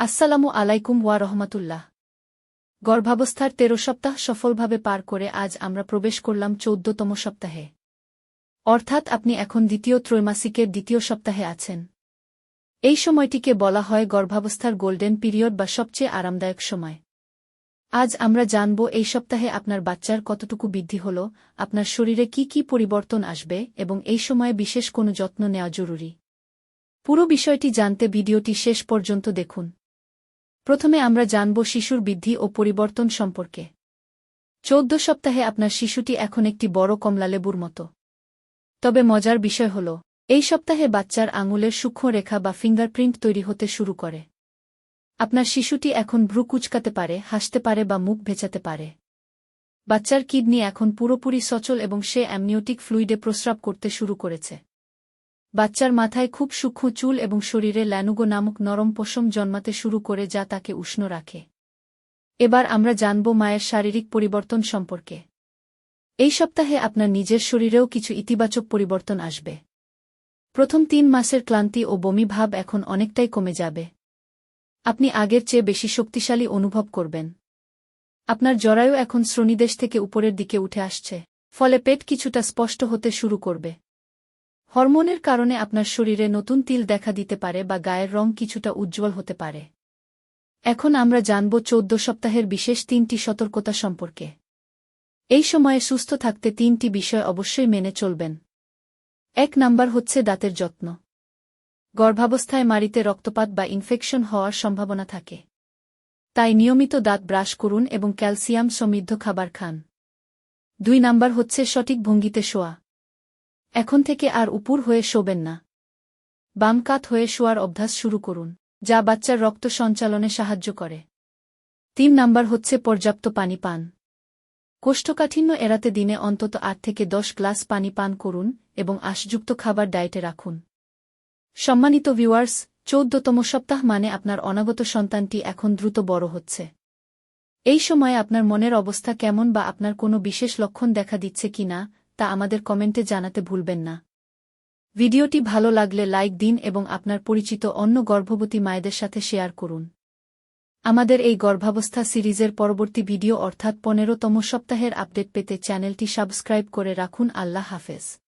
আসসালামু আলাইকুম ওয়া রহমাতুল্লাহ। গর্ভাবস্থার তেরো সপ্তাহ সফলভাবে পার করে আজ আমরা প্রবেশ করলাম চৌদ্দতম সপ্তাহে। অর্থাৎ আপনি এখন দ্বিতীয় ত্রৈমাসিকের দ্বিতীয় সপ্তাহে আছেন। এই সময়টিকে বলা হয় গর্ভাবস্থার গোল্ডেন পিরিয়ড বা সবচেয়ে আরামদায়ক সময়। আজ আমরা জানব এই সপ্তাহে আপনার বাচ্চার কতটুকু বৃদ্ধি হল, আপনার শরীরে কি কি পরিবর্তন আসবে এবং এই সময়ে বিশেষ কোনো যত্ন নেওয়া জরুরি। পুরো বিষয়টি জানতে ভিডিওটি শেষ পর্যন্ত দেখুন। প্রথমে আমরা জানব শিশুর বৃদ্ধি ও পরিবর্তন সম্পর্কে। চৌদ্দ সপ্তাহে আপনার শিশুটি এখন একটি বড় কমলালেবুর মতো। তবে মজার বিষয় হল, এই সপ্তাহে বাচ্চার আঙুলের সূক্ষ্ম রেখা বা ফিঙ্গারপ্রিন্ট তৈরি হতে শুরু করে। আপনার শিশুটি এখন ভ্রু কুচকাতে পারে, হাসতে পারে বা মুখ ভেচাতে পারে। বাচ্চার কিডনি এখন পুরোপুরি সচল এবং সে অ্যামনিওটিক ফ্লুইডে প্রস্রাব করতে শুরু করেছে। বাচ্চার মাথায় খুব সূক্ষ্ম চুল এবং শরীরে ল্যানুগো নামক নরম পশম জন্মাতে শুরু করে যা তাকে উষ্ণ রাখে। এবার আমরা জানব মায়ের শারীরিক পরিবর্তন সম্পর্কে। এই সপ্তাহে আপনার নিজের শরীরেও কিছু ইতিবাচক পরিবর্তন আসবে। প্রথম তিন মাসের ক্লান্তি ও বমি ভাব এখন অনেকটাই কমে যাবে। আপনি আগের চেয়ে বেশি শক্তিশালী অনুভব করবেন। আপনার জরায়ু এখন শ্রোণীদেশ থেকে উপরের দিকে উঠে আসছে, ফলে পেট কিছুটা স্পষ্ট হতে শুরু করবে। হরমোনের কারণে আপনার শরীরে নতুন তিল দেখা দিতে পারে বা গায়ের রং কিছুটা উজ্জ্বল হতে পারে। এখন আমরা জানব চৌদ্দ সপ্তাহের বিশেষ তিনটি সতর্কতা সম্পর্কে। এই সময়ে সুস্থ থাকতে তিনটি বিষয় অবশ্যই মেনে চলবেন। এক নাম্বার হচ্ছে দাঁতের যত্ন। গর্ভাবস্থায় মারিতে রক্তপাত বা ইনফেকশন হওয়ার সম্ভাবনা থাকে। তাই নিয়মিত দাঁত ব্রাশ করুন এবং ক্যালসিয়াম সমৃদ্ধ খাবার খান। দুই নাম্বার হচ্ছে সঠিক ভঙ্গিতে শোয়া। এখন থেকে আর উপুর হয়ে শোবেন না। বাম কাত হয়ে শোয়ার অভ্যাস শুরু করুন, যা বাচ্চার রক্ত সঞ্চালনে সাহায্য করে। তিন নাম্বার হচ্ছে পর্যাপ্ত পানি পান। কোষ্ঠকাঠিন্য এড়াতে দিনে অন্তত আট থেকে দশ গ্লাস পানি পান করুন এবং আশযুক্ত খাবার ডায়েটে রাখুন। সম্মানিত ভিউয়ার্স, চৌদ্দতম সপ্তাহ মানে আপনার অনাগত সন্তানটি এখন দ্রুত বড় হচ্ছে। এই সময়ে আপনার মনের অবস্থা কেমন বা আপনার কোনো বিশেষ লক্ষণ দেখা দিচ্ছে কিনা তা আমাদের কমেন্টে জানাতে ভুলবেন না। ভিডিওটি ভালো লাগলে লাইক দিন এবং আপনার পরিচিত অন্য গর্ভবতী মায়েদের সাথে শেয়ার করুন। আমাদের এই গর্ভাবস্থা সিরিজের পরবর্তী ভিডিও অর্থাৎ পনেরোতম সপ্তাহের আপডেট পেতে চ্যানেলটি সাবস্ক্রাইব করে রাখুন। আল্লাহ হাফেজ।